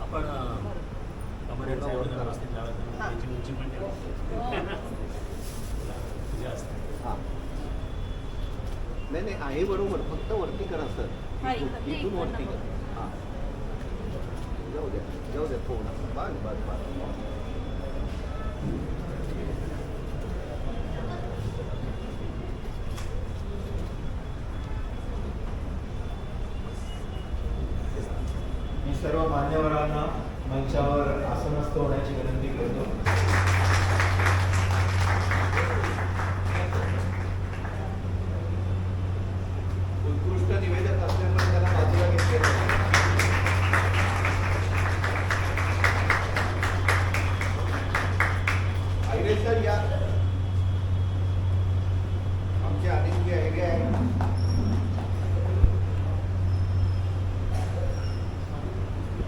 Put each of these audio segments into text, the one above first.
आपण कमरेचा एवढं व्यवस्थित लावायचं त्याची उंची पण ठेवायची तुझ्या असते नाही नाही आहे बरोबर फक्त वरती करा सर हा, इथून- इकडे- इथून इकडनं वरती बघ. करा हा जाऊ द्या जाऊ द्या थोडं बस बस बस सर्व मान्यवरांना मंचावर आसनस्थ होण्याची विनंती करतो उत्कृष्ट निवेदक असल्यामुळे त्याला बाजूला घेतले आयरे सर या आमचे आदित्य आयरे आहे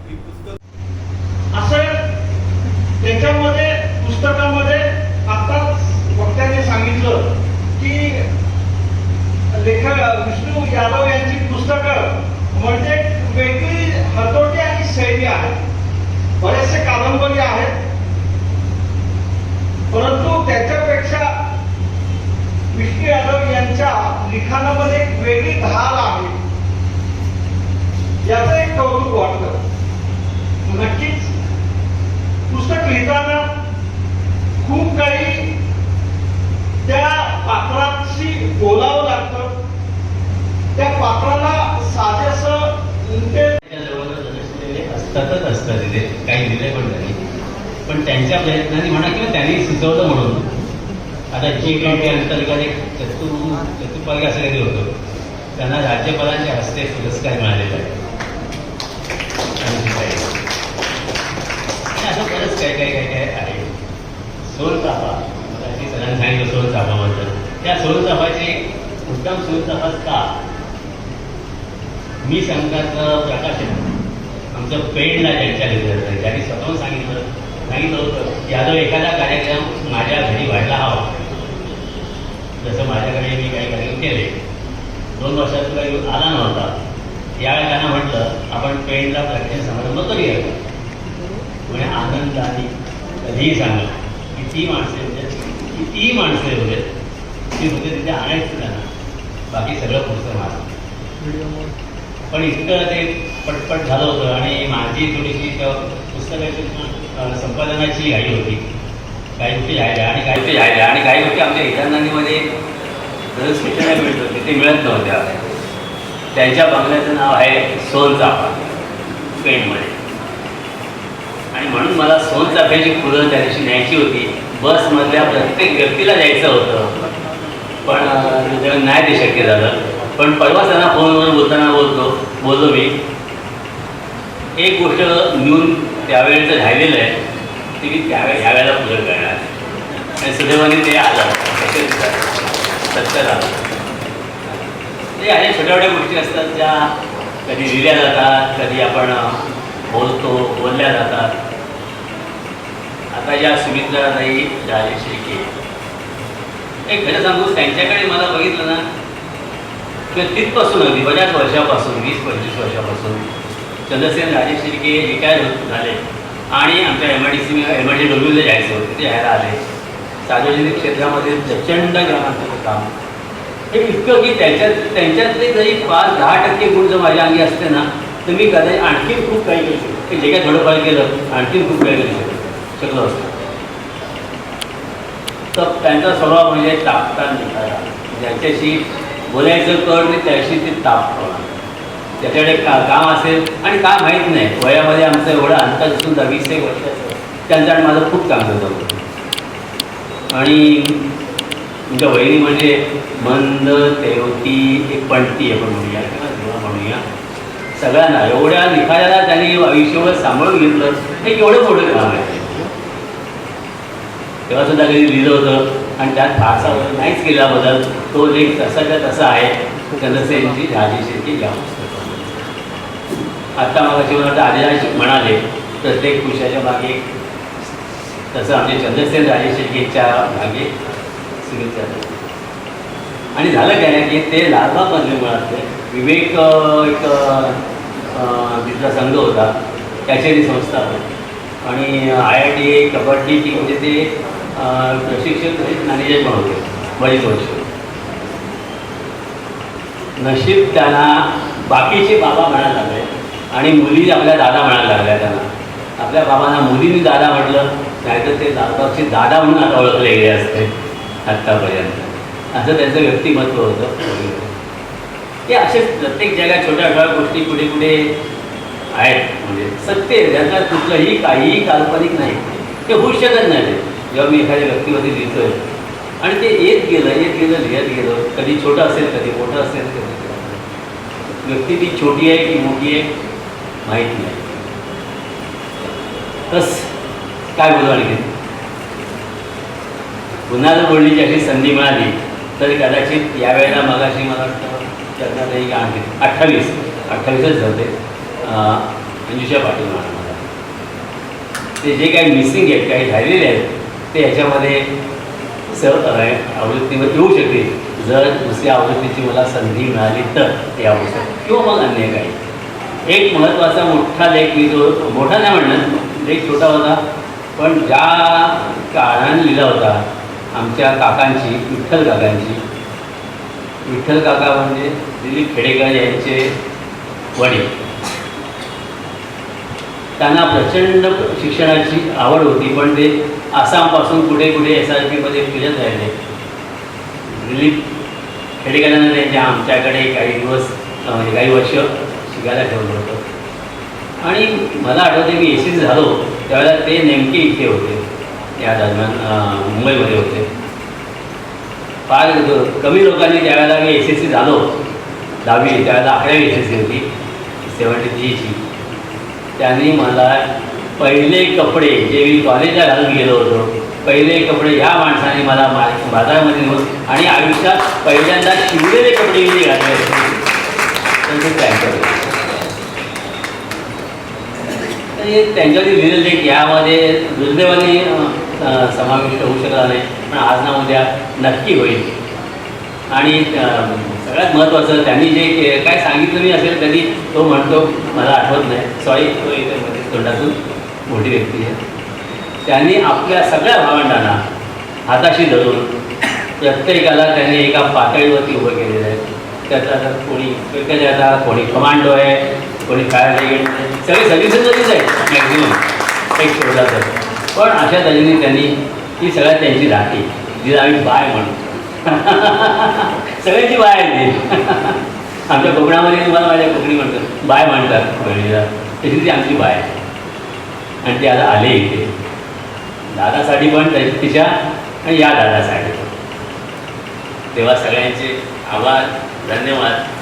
ही पुस्तक असं त्याच्यामध्ये पुस्तकामध्ये आताच वक्त्याने सांगितलं की लेखक विष्णू यादव यांची पुस्तकं म्हणजे एक वेगळी हतोटी आणि शैली आहे बरेचसे कादंबरी आहेत परंतु त्याच्यापेक्षा विष्णू यादव यांच्या लिखाणामध्ये एक वेगळी धार आहे याचं एक कौतुक वाटतं नक्कीच पुस्तक लिहिताना खूप काही त्या पात्राशी बोलावं लागतं त्या पात्राला साजेसं उमटे त्याच्याजवळ सदस्य रस्ता दिले काही दिले पण नाही पण त्यांच्या प्रयत्नाने म्हणा किंवा त्यांनी सुचवलं म्हणून आता जे काही अंतर्गत एक चतु चतुर्पागी असं काहीतरी होतं. त्यांना राज्यपालांच्या हस्ते पुरस्कार मिळालेला आहे. असं बरंच काय? काय काय काय आहे? सोल मराठी सरांनी सांगितलं सोल चाफाबद्दल त्या सोल चाफाचे उत्तम सोल का? मी सांगतात प्रकाशन आमचं पेडला ज्यांच्या लिहिलं त्यांनी स्वतःहून सांगितलं. सांगितलं होतं यादव एखादा कार्यक्रम माझ्या घरी व्हायला हवा. जसं माझ्याकडे मी काही कार्यक्रम केले. दोन वर्षात येऊन आला नव्हता. यावेळी त्यांना म्हटलं आपण पेडला प्रकाशन समारंभ करूया. म्हणजे आनंदाने कधीही सांगा. किती माणसे म्हणजे कितीही माणसे होते ती होते तिथे आणायचं त्यांना. बाकी सगळं पुढचं माझं पण इतकं ते पटपट झालं होतं आणि माझी थोडीशी त्या पुस्तकाची संपादनाची घाई होती. काही गोष्टी राहिल्या आणि काही गोष्टी राहिल्या आणि काही गोष्टी आमच्या इतरांमध्ये रजिस्ट्रेशनला मिळत होते ते मिळत नव्हत्या. त्यांच्या बंगल्याचं नाव आहे सोनचा चाफा पेणमध्ये. आणि म्हणून मला सोनचाफ्याची फुलं त्या दिवशी न्यायची होती. बसमधल्या प्रत्येक व्यक्तीला द्यायचं होतं. पण नाही ते शक्य झालं. पण परवा त्यांना फोनवर बोलताना बोलतो बोललो मी. एक गोष्ट न्यून त्यावेळेचं राहिलेलं आहे ते मी त्यावेळे ह्या वेळेला पूजन करणार आणि सुदैवाने ते आलं. सत्य झालं. ते अशा छोट्या छोट्या गोष्टी असतात ज्या कधी लिहिल्या जातात कधी आपण बोलतो बोलल्या जातात. आता या सुमित्राताई राजेश शिर्के एक खरं सांगू त्यांच्याकडे मला बघितलं ना तिथपासून अगदी बऱ्याच वर्षापासून वीस पंचवीस वर्षापासून चंद्रसेन राजेश शिर्के रिटायर होत झाले. आणि आमच्या M I D C M I D डब्ल्यूला जायचं होतं ते यायला आले. सार्वजनिक क्षेत्रामध्ये प्रचंड ग्रामांचं काम. हे इतकं की त्याच्यात त्यांच्यातले जरी पाच दहा टक्के गुण जर माझ्या अंगी असते ना तर मी कदाचित आणखीन खूप काही करू शकतो. जे काय थोडंफार केलं आणखीन खूप काही करू शकतो. शकलो असतो तर त्यांचा स्वभाव म्हणजे तापता निघाला. ज्याच्याशी बोलायचं कळ नाही त्याशी ते तापवणार त्याच्याकडे का काम असेल आणि काम माहीत नाही. वयामध्ये आमचं एवढं अंतर सुद्धा वीस एक वर्षाचं त्यांचं आणि माझं खूप काम होतं. आणि तुमच्या वहिनी म्हणजे मंद तेवती एक पणती आपण म्हणूया किंवा म्हणूया. सगळ्यांना एवढ्या निखाऱ्याला त्यांनी आयुष्यभर सांभाळून घेतलं हे केवढं मोठं काम आहे. तेव्हा सुद्धा कधी लिहिलं होतं आणि त्यात फारसा नाहीच केला बदल. तो लेख तसाच्या तसा आहे चंद्रसेनची झाली शेती आत्ता मला मला आदिराज म्हणाले प्रत्येक पुरुषाच्या मागे तसं आमचे चंद्रसेन राजे शेळकेच्या मागे सुनील आणि झालं काय की ते लालबागमधले मुळातले विवेक एक तिथला संघ होता त्याचे संस्था आणि I I T kabaddi team म्हणजे ते प्रशिक्षक मॅनेजर पण होते बरीच वर्ष. नशीब त्यांना बाकीचे बाबा म्हणायला लागले. आणि मुली आपल्या दादा म्हणायला लागल्या त्यांना. आपल्या बाबांना मुलींनी दादा म्हटलं नाहीतर ते लालबागचे दादा म्हणून आता ओळखले गेले असते आत्तापर्यंत. असं त्यांचं व्यक्तिमत्व होतं. ते असे प्रत्येक जगात छोट्या छोट्या गोष्टी कुठे कुठे आहेत. म्हणजे सत्य ज्यांचा ज्याच्यात कुठलंही काहीही काल्पनिक नाही. ते होऊ शकत नाही जेव्हा मी एखाद्या व्यक्तीमध्ये लिहितोय आणि ते येत गेलं येत गेलं लिहत गेलं. कधी छोटं असेल कधी मोठं असेल कधी मोठं असेल. व्यक्ती ती छोटी आहे की मोठी आहे? माहीत नाही. तस काय बोलू आणखी? पुन्हा जर बोलण्याची अशी संधी मिळाली तर कदाचित यावेळेला मगाशी मला वाटतं त्याच्यात एक आणखी अठ्ठावीस. अठ्ठावीसच होते अंजुषा पाटील म्हणा मला ते जे काही मिसिंग आहेत काही राहिलेले आहेत ते ह्याच्यामध्ये स आवृत्तीवर येऊ शकते जर दुसऱ्या आवृत्तीची मला संधी मिळाली तर ते आवश्यक. किंवा मग अन्य काही. एक महत्त्वाचा मोठा लेख मी जो मोठा नाही म्हणलं लेख छोटा होता. पण ज्या काळाने लिहिला होता आमच्या काकांची विठ्ठल काकांची. विठ्ठल काका म्हणजे दिलीप खेडेकर यांचे वडील. त्यांना प्रचंड शिक्षणाची आवड होती पण ते आसामपासून कुठे कुठे एस आर पीमध्ये फिरत राहिले. दिलीप खेडेकरांना त्यांच्या आमच्याकडे काही दिवस म्हणजे काही वर्ष शिकायला ठेवलं होतं. आणि मला आठवते मी एस सी झालो त्यावेळेला ते नेमके इथे होते. या दरम्यान मुंबईमध्ये होते. फार कमी लोकांनी त्यावेळेला मी एस एस सी झालो. दहावी त्यावेळेला अकरावी एस एस सी होती. सेवन्टी थ्रीची त्यांनी मला पहिले कपडे जे मी कॉलेजला घालून गेलो होतो पहिले कपडे ह्या माणसाने मला मा बाजारामध्ये नेऊन आणि आयुष्यात पहिल्यांदा शिवलेले कपडे मी घातले होते. तर ते त्यांच्यावरती लिहिलेलं की यामध्ये दुर्दैवाने समाविष्ट होऊ शकला नाही. पण आज ना उद्या नक्की होईल. आणि सगळ्यात महत्त्वाचं त्यांनी जे काय सांगितलं मी असेल त्यांनी तो म्हणतो मला आठवत नाही. सॉरी तो एक तोंडातून मोठी व्यक्ती आहे. त्यांनी आपल्या सगळ्या भावंडांना हाताशी धरून प्रत्येकाला त्यांनी एका पातळीवरती उभं केलेलं आहे. त्याचा आता कोणी त्याचा कोणी कमांडो आहे कोणी काय ब्रिगेड आहे सगळे सर्व्हिसेसमध्येच आहेत मॅक्झिमम एक शोधा तर. पण अशा तऱ्हेने त्यांनी ही सगळ्यात त्यांची राखी जिला आम्ही बाय म्हणतो सगळ्यांची बाय आहे ती. आमच्या कोकणामध्ये तुम्हाला माझ्या कोकणी म्हणतात बाय म्हणतात. बहिणीला तशी ती आमची बाय आहे. आणि ते आता आले इथे. दादासाठी पण तिच्या आणि या दादासाठी. तेव्हा सगळ्यांचे आभार धन्यवाद.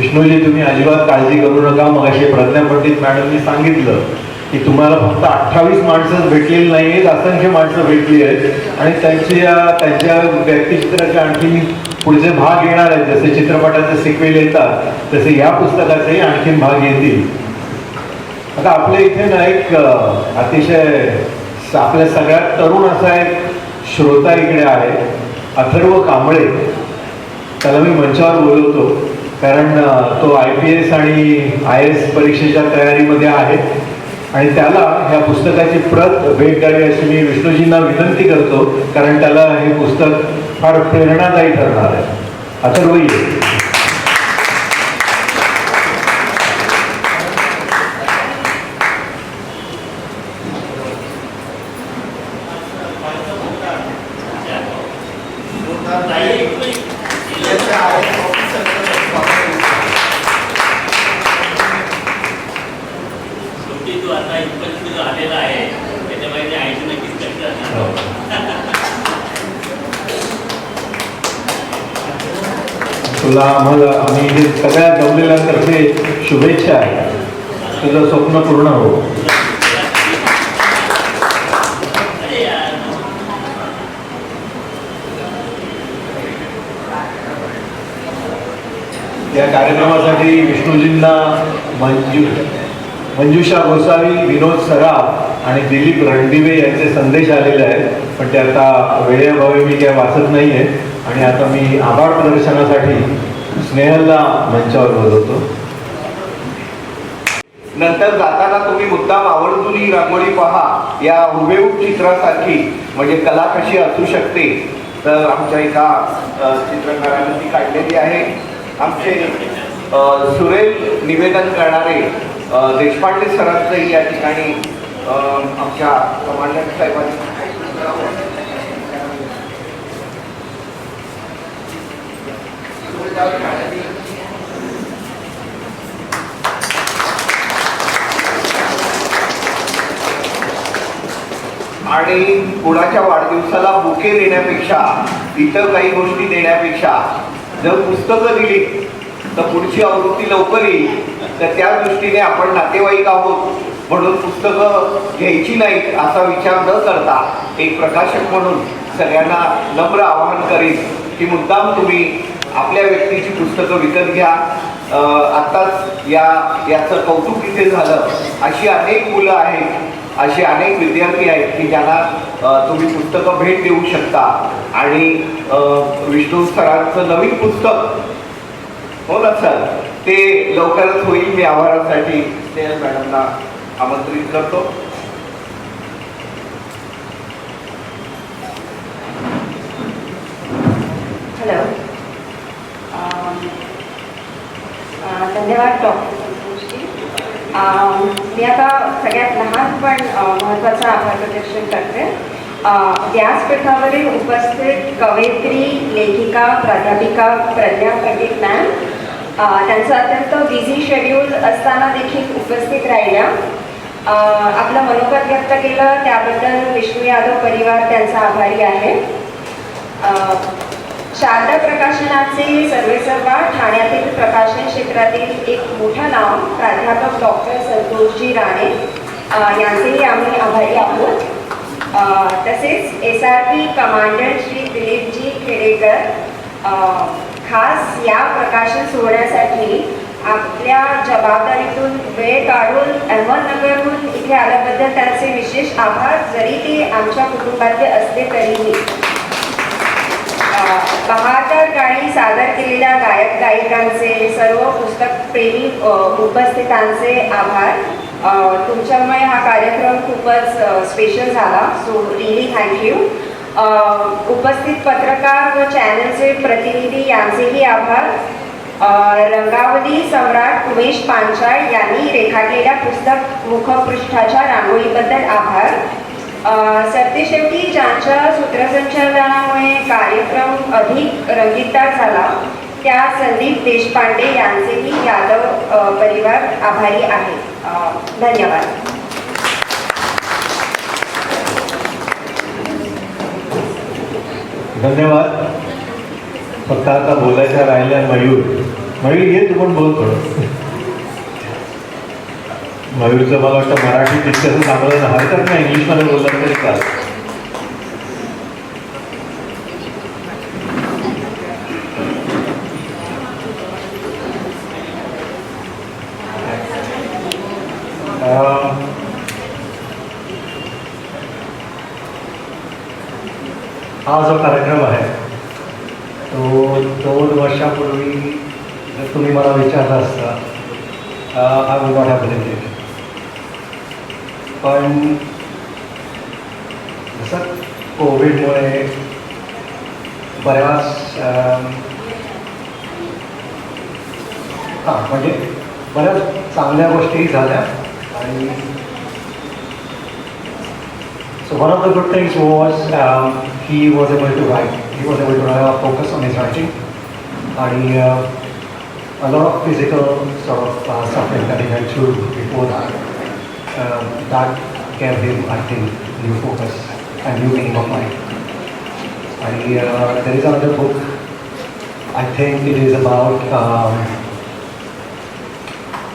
विष्णूजी तुम्ही अजिबात काळजी करू नका. मग अशी प्रज्ञा पंडित मॅडमनी सांगितलं की तुम्हाला फक्त अठ्ठावीस माणसं भेटलेली नाही आहेत असंख्य माणसं भेटली आहेत. आणि त्यांची या- त्यांच्या व्यक्तिचित्राचे आणखी पुढचे भाग येणार आहेत. जसे चित्रपटाचे सिक्वेल येतात तसे या पुस्तकाचेही आणखीन भाग येतील. आता आपल्या इथे ना एक अतिशय आपल्या सगळ्यात तरुण असा एक श्रोता इकडे आहे अथर्व कांबळे. त्याला मी मंचावर बोलवतो. कारण तो आय पी एस आणि आय एस परीक्षेच्या तयारीमध्ये आहे. आणि त्याला ह्या पुस्तकाची प्रत भेट द्यावी अशी मी विष्णूजींना विनंती करतो. कारण त्याला हे पुस्तक फार प्रेरणादायी ठरणार आहे. अथर्व तुला आम्हाला आम्ही हे सगळ्या जमलेल्यांतर्फे शुभेच्छा आहे. तुझं स्वप्न पूर्ण हो. या कार्यक्रमासाठी विष्णूजींना मंजू मंजुषा गोसावी विनोद सराफ आणि दिलीप रणदिवे यांचे संदेश आलेले आहेत. पण ते आता वेळेअभावी मी काय वाचत नाही आहे आणि आता मी आभार प्रदर्शनासाठी स्नेहलला मंचावर बोलवतो नंतर जाताना तुम्ही मुद्दाम आवर्जून ही रांगोळी पहा. या हुबेहूब चित्रासारखी म्हणजे कला कशी असू शकते? तर आमच्या एका चित्रकाराने ती काढलेली आहे. आमचे सुरेल निवेदन करणारे देशपांडे सरांचंही या ठिकाणी आमच्या कमांडंट साहेबांनी आणि कोणाच्या वाढदिवसाला बुके देण्यापेक्षा इतर काही गोष्टी देण्यापेक्षा जर पुस्तकं दिली तर पुढची आवृत्ती लवकर येईल. तर त्या दृष्टीने आपण नातेवाईक आहोत म्हणून पुस्तकं घ्यायची नाहीत असा विचार न करता एक प्रकाशक म्हणून सगळ्यांना नम्र आवाहन करीन की मुद्दाम तुम्ही आपल्या व्यक्तीची पुस्तकं विकत घ्या. आत्ताच या याचं कौतुक इथे झालं. अशी अनेक मुलं आहेत असे अनेक विद्यार्थी आहेत की ज्यांना तुम्ही पुस्तकं भेट देऊ शकता. आणि विष्णू सरांचं नवीन पुस्तक हो ना सर? ते लवकरच होईल. मी आभारासाठी स्नेहल मॅडमना आमंत्रित करतो. धन्यवाद डॉक्टर मी आता सगळ्यात लहान पण महत्त्वाचा आभार प्रदर्शन करते. व्यासपीठावरील उपस्थित कवयित्री लेखिका प्राध्यापिका प्रज्ञा पंडित मॅम त्यांचं अत्यंत बिझी शेड्यूल असताना देखील उपस्थित राहिल्या. आपलं मनोगत व्यक्त केलं त्याबद्दल विष्णू यादव परिवार त्यांचा आभारी आहे. शारदा प्रकाशनाचे प्रकाशन क्षेत्रातील एक मोठं नाव प्राध्यापक डॉक्टर संतोषजी राणे यांचेही आम्ही आभारी आहोत. तसेच S R P commander Shri Dilip ji Khedekar खास या प्रकाशन सोहळ्यासाठी आपल्या जबाबदारीतून वेळ काढून अहमदनगरहून इथे आल्याबद्दल त्यांचे विशेष आभार. जरी ते आमच्या कुटुंबातले असले तरीही बहात्तर गाणी सादर केलेल्या गायक गायिकांचे सर्व पुस्तक प्रेमी उपस्थितांचे आभार. तुमच्यामुळे हा कार्यक्रम खूपच स्पेशल झाला. सो रिली थँक्यू उपस्थित पत्रकार व चॅनलचे प्रतिनिधी यांचेही आभार. रंगावली सम्राट उमेश पांचाळ यांनी रेखाटलेल्या पुस्तक मुखपृष्ठाच्या रांगोळीबद्दल आभार. सरतेशेवटी ज्यांच्या सूत्रसंचालनामुळे कार्यक्रम अधिक रंगीतदार झाला त्या संदीप देशपांडे यांचेही यादव परिवार आभारी आहे. धन्यवाद. धन्यवाद. फक्त आता बोलायचं राहिल्या मयूर. मयूर ये तू पण बोल थोडं. मयूरचं मला वाटतं मराठी तितकंसं चांगलं हरकत नाही इंग्लिशमध्ये बोललं तरी चालतं. कोविडमुळे बऱ्याच अं, हां म्हणजे बऱ्याच चांगल्या गोष्टी झाल्या आणि So one of the good things was um, he was able to write. He was able to uh, focus on his writing. And uh, a lot of physical sort of uh, suffering that he went through before that, um, that gave him, I think, new focus and new meaning of life. And uh, there is another book I think it is about, um,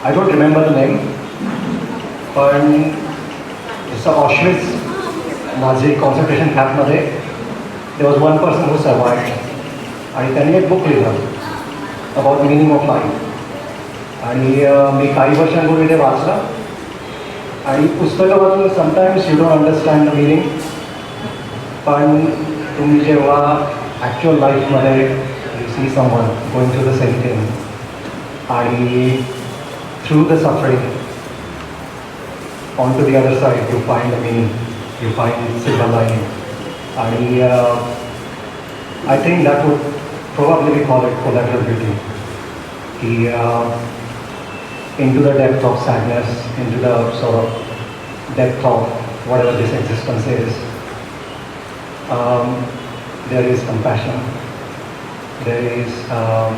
I don't remember the name, पण जसं Auschwitz Nazi concentration कॅम्पमध्ये there was one person who survived आणि त्यांनी एक book लिहिलं about meaning of life आणि अं, मी काही वर्षांपूर्वी ते वाचलं आणि पुस्तकं वाचून sometimes you don't understand the meaning पण तुम्ही जेव्हा ॲक्च्युअल लाईफमध्ये you see someone going to the same thing आणि through the suffering on to the other side you find the meaning you find silver lining आणि I think that would probably be call it beauty की into the depth of sadness, into the sort of depth of whatever this existence is, um, there is compassion, there is um,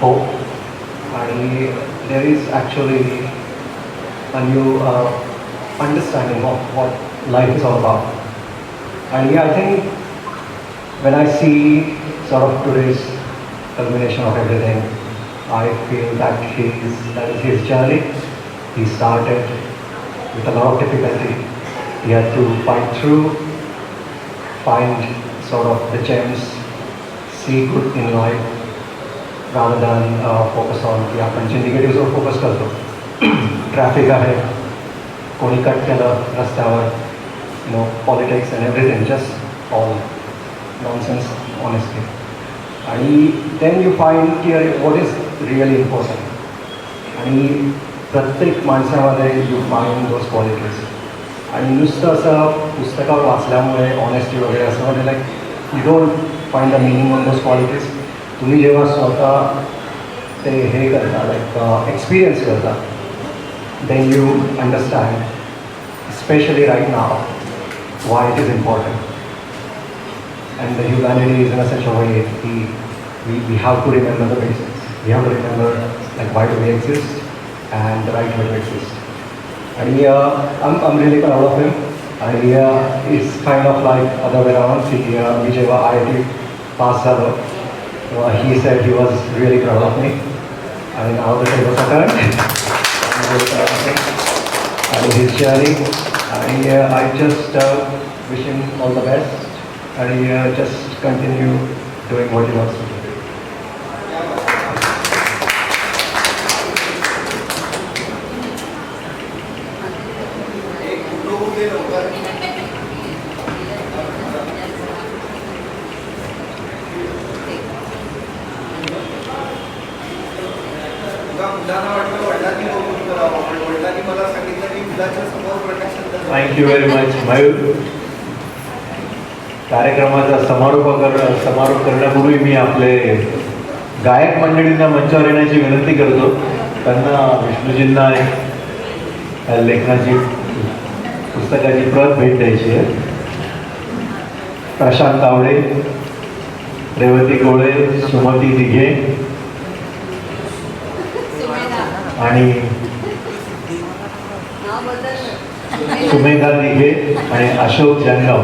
hope, and there is actually a new uh, understanding of what life is all about. And yeah, I think when I see sort of today's culmination of everything, I feel that his, that is his journey. He started with a lot of difficulty. He had to fight through, find sort of the gems, see good in life, rather than uh, focus on की आपण जे निगेटिव्हवर focus करतो traffic आहे कोणी cut केलं रस्त्यावर you know politics and everything just all nonsense honestly आणि then you find की अरे वॉट इज रिअली इम्पॉर्टंट आणि प्रत्येक माणसामध्ये यू फाईंड दोज क्वालिटीज आणि नुसतं असं पुस्तकावर वाचल्यामुळे ऑनेस्टी वगैरे असं म्हणजे like you don't find the meaning on those qualities तुम्ही जेव्हा स्वतः ते हे करता लाईक एक्सपिरियन्स करता then you understand specially right now why it is important and the humanity is in a such a way we, we, we have to remember the basics. We have to remember like why do we exist and the right way to exist. And yeah, I'm, I'm really proud of him. And yeah, it's kind of like other way around. See, yeah, whichever IIT pass out, well, uh, he said he was really proud of me. And now the tables are turned. I'm really proud of him. And he's sharing. And yeah, I just uh, wish him all the best. And yeah, just continue doing what he wants to do. You very much Mayur कार्यक्रमाचा समारोप कर समारोप करण्यापूर्वी मी आपले गायक मंडळींना मंचावर येण्याची विनंती करतो. त्यांना विष्णूजींना लेखनाची पुस्तकाची प्रत भेट द्यायची आहे. प्रशांत तावडे रेवती गोळे सुमती दिघे आणि सुमेधा दिघे आणि अशोक जंगाव.